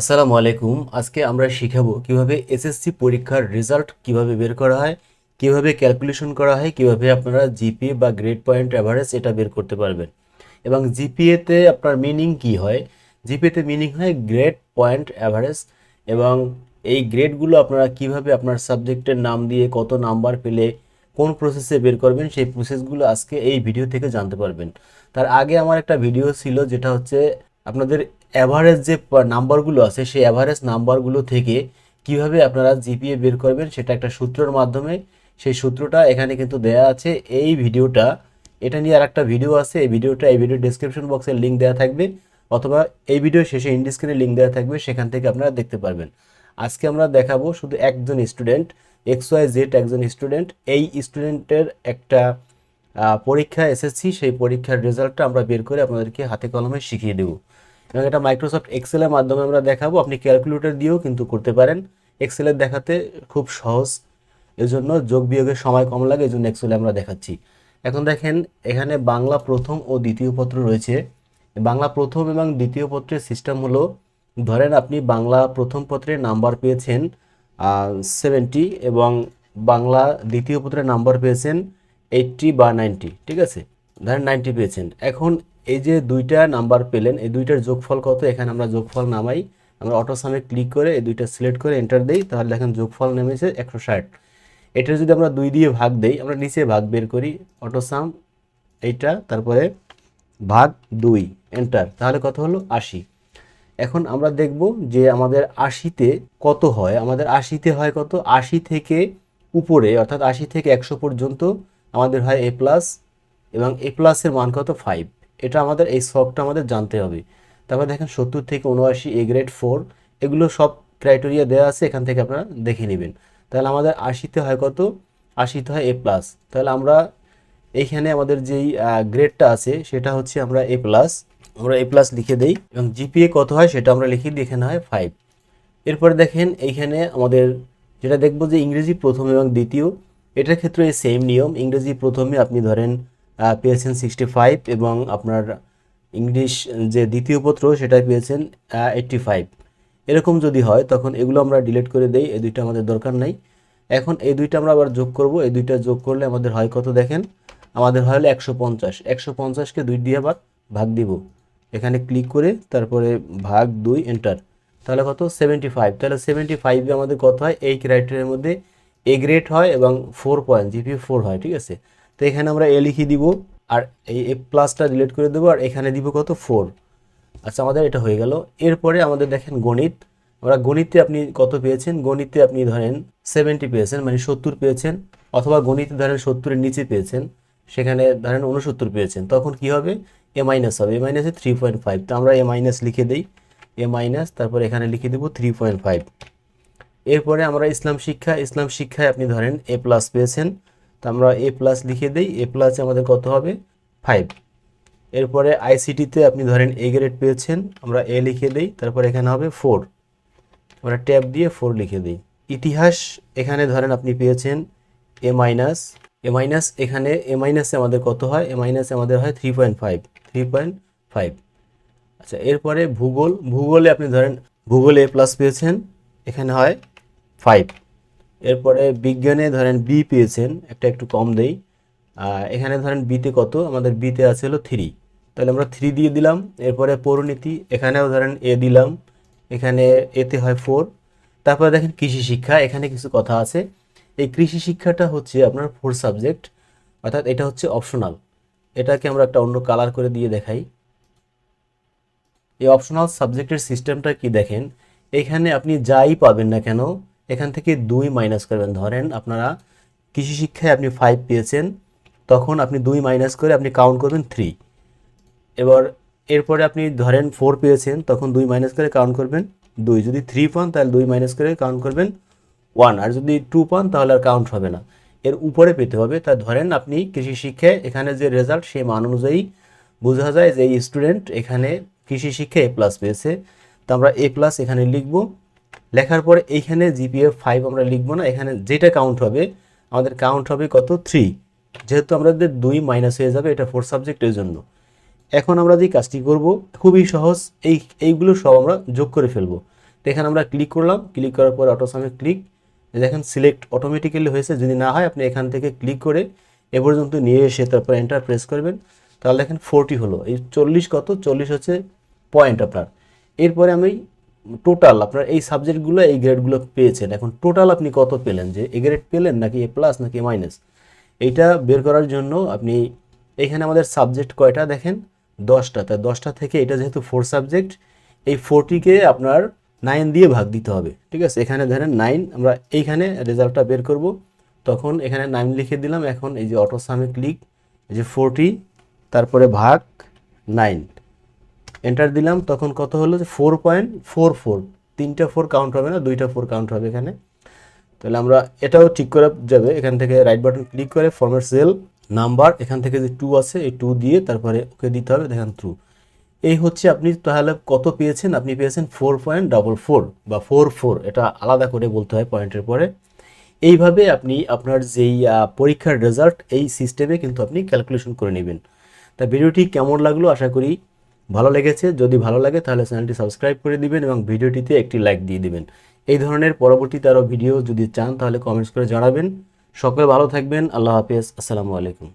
আসসালামু আলাইকুম। আজকে আমরা শিখাবো কীভাবে এসএসসি পরীক্ষার রেজাল্ট কীভাবে বের করা হয়, কীভাবে ক্যালকুলেশন করা হয়, কীভাবে আপনারা জিপিএ বা গ্রেড পয়েন্ট অ্যাভারেজ এটা বের করতে পারবেন। এবং জিপিএতে আপনার মিনিং কি হয়? জিপিএতে মিনিং হয় গ্রেড পয়েন্ট অ্যাভারেজ এবং এই গ্রেডগুলো আপনারা কীভাবে আপনার সাবজেক্টের নাম দিয়ে কত নাম্বার পেলে কোন প্রসেসে বের করবেন, সেই প্রসেসগুলো আজকে এই ভিডিও থেকে জানতে পারবেন। তার আগে আমার একটা ভিডিও ছিল যেটা হচ্ছে আপনাদের অ্যাভারেজ যে নাম্বারগুলো আছে, সেই অ্যাভারেজ নাম্বারগুলো থেকে কীভাবে আপনারা জিপিএ বের করবেন সেটা একটা সূত্রের মাধ্যমে, সেই সূত্রটা এখানে কিন্তু দেয়া আছে। এই ভিডিওটা, এটা নিয়ে আর একটা ভিডিও আছে, এই ভিডিওটা এই ভিডিও ডেসক্রিপশন বক্সের লিঙ্ক দেওয়া থাকবে, অথবা এই ভিডিও শেষে ইন্ডিস্ক্রিনে লিঙ্ক দেওয়া থাকবে, সেখান থেকে আপনারা দেখতে পারবেন। আজকে আমরা দেখাবো শুধু একজন স্টুডেন্ট এক্স ওয়াই জেড একজন স্টুডেন্ট এই স্টুডেন্টের একটা পরীক্ষা এসএসসি সেই পরীক্ষার রেজাল্টটা আমরা বের করে আপনাদেরকে হাতে কলমে শিখিয়ে দেবো। এবং এটা মাইক্রোসফট এক্সেলের মাধ্যমে আমরা দেখাবো। আপনি ক্যালকুলেটর দিয়েও কিন্তু করতে পারেন। এক্সেলের দেখাতে খুব সহজ। এজন্য যোগ বিয়োগের সময় কম লাগে এই জন্য এক্সেলে আমরা দেখাচ্ছি। এখন দেখেন, এখানে বাংলা প্রথম ও দ্বিতীয় পত্র রয়েছে। বাংলা প্রথম এবং দ্বিতীয় পত্রের সিস্টেম হলো, ধরেন আপনি বাংলা প্রথম পত্রে নাম্বার পেয়েছেন সেভেন্টি এবং বাংলা দ্বিতীয় পত্রে নাম্বার পেয়েছেন এইটটি বা নাইনটি ঠিক আছে? ধরেন নাইনটি পেয়েছেন। এখন এই যে দুইটা নাম্বার পেলেন, এই দুইটার যোগফল কত? এখানে আমরা যোগফল নামাই। আমরা অটোসামে ক্লিক করে এই দুইটা সিলেক্ট করে এন্টার দেই, তাহলে দেখেন যোগফল নেমেছে একশো ষাট। এটা যদি আমরা দুই দিয়ে ভাগ দেই, আমরা নিচে ভাগ বের করি অটোসাম এইটা, তারপরে ভাগ দুই এন্টার তাহলে কত হলো? আশি। এখন আমরা দেখব যে আমাদের আশিতে কত হয়? আমাদের আশিতে হয় কত? আশি থেকে উপরে, অর্থাৎ আশি থেকে একশো পর্যন্ত আমাদের হয় এ প্লাস এবং এ প্লাসের মান কত? ফাইভ এটা আমাদের, এই শখটা আমাদের জানতে হবে। তারপর দেখেন সত্তর থেকে উনআশি এ গ্রেড ফোর এগুলো সব ক্রাইটেরিয়া দেওয়া আছে, এখান থেকে আপনারা দেখে নেবেন। তাহলে আমাদের আশিতে হয় কত? আশিতে হয় এ প্লাস তাহলে আমরা এইখানে আমাদের যেই গ্রেডটা আছে, সেটা হচ্ছে আমরা এ প্লাস আমরা এ প্লাস লিখে দেই এবং জিপিএ কত হয় সেটা আমরা লিখি দিই, এখানে হয় ফাইভ এরপরে দেখেন এইখানে আমাদের যেটা দেখব যে ইংরেজি প্রথম এবং দ্বিতীয়, এটার ক্ষেত্রে সেম নিয়ম। ইংরেজি প্রথমে আপনি ধরেন পেয়েছেন সিক্সটি ফাইভ এবং আপনার ইংলিশ যে দ্বিতীয় পত্র সেটা পেয়েছেন এইট্টি ফাইভ এরকম যদি হয়, তখন এগুলো আমরা ডিলিট করে দেই, এই দুইটা আমাদের দরকার নাই। এখন এই দুইটা আমরা আবার যোগ করব, এই দুইটা যোগ করলে আমাদের হয় কত দেখেন? আমাদের হয় হলো একশো পঞ্চাশ। একশো পঞ্চাশকে দুই দিয়ে আবার ভাগ দিব। এখানে ক্লিক করে তারপরে ভাগ দুই এন্টার তাহলে কত? সেভেন্টি ফাইভ তাহলে সেভেন্টি ফাইভে আমাদের কত হয়? এই ক্রাইটেরিয়ার মধ্যে এ গ্রেড হয় এবং ফোর পয়েন্ট জিপি ফোর হয়, ঠিক আছে? তো এখানে আমরা এ লিখে দিব, আর এই এ প্লাসটা ডিলিট করে দেবো, আর এখানে দিব কত? ফোর আচ্ছা আমাদের এটা হয়ে গেল। এরপরে আমাদের দেখেন গণিত। আমরা গণিতে আপনি কত পেয়েছেন? গণিতে আপনি ধরেন সেভেন্টি পেয়েছেন মানে সত্তর পেয়েছেন, অথবা গণিতে ধরেন সত্তরের নিচে পেয়েছেন, সেখানে ধরেন উনসত্তর পেয়েছেন। তখন কি হবে? এ মাইনাস হবে। এ মাইনাসে থ্রি পয়েন্ট ফাইভ তো আমরা এ মাইনাস লিখে দিই। এ মাইনাস তারপর এখানে লিখে দেবো থ্রি পয়েন্ট ফাইভ এরপরে আমরা ইসলাম শিক্ষা, ইসলাম শিক্ষায় আপনি ধরেন এ প্লাস পেয়েছেন। তো আমরা এ প্লাস লিখে দিই এ প্লাসে আমাদের কত হবে? ফাইভ এরপরে আইসিটিতে আপনি ধরেন এ গ্রেড পেয়েছেন, আমরা এ লিখে দিই, তারপর এখানে হবে ফোর আমরা ট্যাব দিয়ে ফোর লিখে দিই। ইতিহাস এখানে ধরেন আপনি পেয়েছেন এ মাইনাস এ মাইনাস এখানে এ মাইনাসে আমাদের কত হয়? এ মাইনাসে আমাদের হয় three point five three point five আচ্ছা এরপরে ভূগোল, ভূগোলে আপনি ধরেন ভূগোলে এ প্লাস পেয়েছেন, এখানে হয় ফাইভ এরপরে বিজ্ঞানে ধরেন বি পেয়েছেন, একটা একটু কম দেই। এখানে ধরেন বিতে কত? আমাদের বিতে আছে হলো থ্রি তাহলে আমরা থ্রি দিয়ে দিলাম, এরপরে পরিণীতি, এখানেও ধরেন এ দিলাম, এখানে এতে হয় ফোর তারপরে দেখেন কৃষি শিক্ষা, এখানে কিছু কথা আছে। এই কৃষি শিক্ষাটা হচ্ছে আপনার ফোর সাবজেক্ট অর্থাৎ এটা হচ্ছে অপশনাল এটাকে আমরা একটা অন্য কালার করে দিয়ে দেখাই। এই অপশনাল সাবজেক্টের সিস্টেমটা কি দেখেন? এখানে আপনি যাই পাবেন না কেন এখান থেকে দুই মাইনাস করবেন। ধরেন আপনারা কৃষি শিক্ষায় আপনি ফাইভ পেয়েছেন, তখন আপনি দুই মাইনাস করে আপনি কাউন্ট করবেন থ্রি এবার এরপরে আপনি ধরেন ফোর পেয়েছেন, তখন দুই মাইনাস করে কাউন্ট করবেন দুই। যদি থ্রি পান, তাহলে দুই মাইনাস করে কাউন্ট করবেন ওয়ান আর যদি টু পান, তাহলে আর কাউন্ট হবে না। এর উপরে পেতে হবে। তা ধরেন আপনি কৃষি শিক্ষায় এখানে যে রেজাল্ট সেই মান অনুযায়ী বোঝা যায় যে এই স্টুডেন্ট এখানে কৃষি শিক্ষায় এ প্লাস পেয়েছে। তো আমরা এ প্লাস এখানে লিখব। লেখার পরে এইখানে জিপিএ ফাইভ আমরা লিখব না, এখানে যেটা কাউন্ট হবে, আমাদের কাউন্ট হবে কত? থ্রি যেহেতু আমাদের দুই মাইনাস হয়ে যাবে, এটা ফোর সাবজেক্টের জন্য। এখন আমরা যে কাজটি করব, খুবই সহজ, এই, এইগুলো সব আমরা যোগ করে ফেলব। তো এখানে আমরা ক্লিক করলাম ক্লিক করার পর অটোসামে ক্লিক দেখেন সিলেক্ট অটোমেটিক্যালি হয়েছে, যদি না হয় আপনি এখান থেকে ক্লিক করে এ পর্যন্ত নিয়ে এসে তারপর এন্টার প্রেস করবেন। তাহলে দেখেন ফোরটি হলো। এই চল্লিশ কত? চল্লিশ হচ্ছে পয়েন্ট আপনার। এরপরে আমি টোটাল আপনার এই সাবজেক্টগুলো এই গ্রেডগুলো পেয়েছেন। এখন টোটাল আপনি কত পেলেন? যে এ গ্রেড পেলেন নাকি এ প্লাস নাকি মাইনাস এইটা বের করার জন্য আপনি এখানে আমাদের সাবজেক্ট কয়টা দেখেন? দশটা। তাই দশটা থেকে এটা যেহেতু ফোর সাবজেক্ট এই ফোরটিকে আপনার নাইন দিয়ে ভাগ দিতে হবে। ঠিক আছে? এখানে ধরেন নাইন আমরা এইখানে রেজাল্টটা বের করব। তখন এখানে নাইন লিখে দিলাম। এখন এই যে অটো সামে এই যে ফোরটি তারপরে ভাগ নাইন এন্টার দিলাম, তখন কত হলো যে ফোর পয়েন্ট ফোর ফোর তিনটা ফোর কাউন্ট হবে না, দুইটা ফোর কাউন্ট হবে এখানে। তাহলে আমরা এটাও ঠিক করা যাবে, এখান থেকে রাইট বাটন ক্লিক করে ফর্মেট সেল নাম্বার এখান থেকে যে টু আছে, এই টু দিয়ে তারপরে ওকে দিতে হবে, দেখেন ট্রু এই হচ্ছে আপনি তাহলে কত পেয়েছেন? আপনি পেয়েছেন ফোর পয়েন্ট ডাবল ফোর বা ফোর ফোর এটা আলাদা করে বলতে হয় পয়েন্টের পরে। এইভাবে আপনি আপনার যেই পরীক্ষার রেজাল্ট এই সিস্টেমে কিন্তু আপনি ক্যালকুলেশন করে নেবেন। তা ভিডিওটি কেমন লাগল? আশা করি ভালো লেগেছে, যদি ভালো লাগে তাহলে চ্যানেলটি সাবস্ক্রাইব করে দিবেন এবং ভিডিওটিতে একটি লাইক দিয়ে দিবেন। এই ধরনের পরবর্তীতে আরও ভিডিও যদি চান তাহলে কমেন্টস করে জানাবেন। সকলে ভালো থাকবেন, আল্লাহ হাফিজ, আসসালামু আলাইকুম।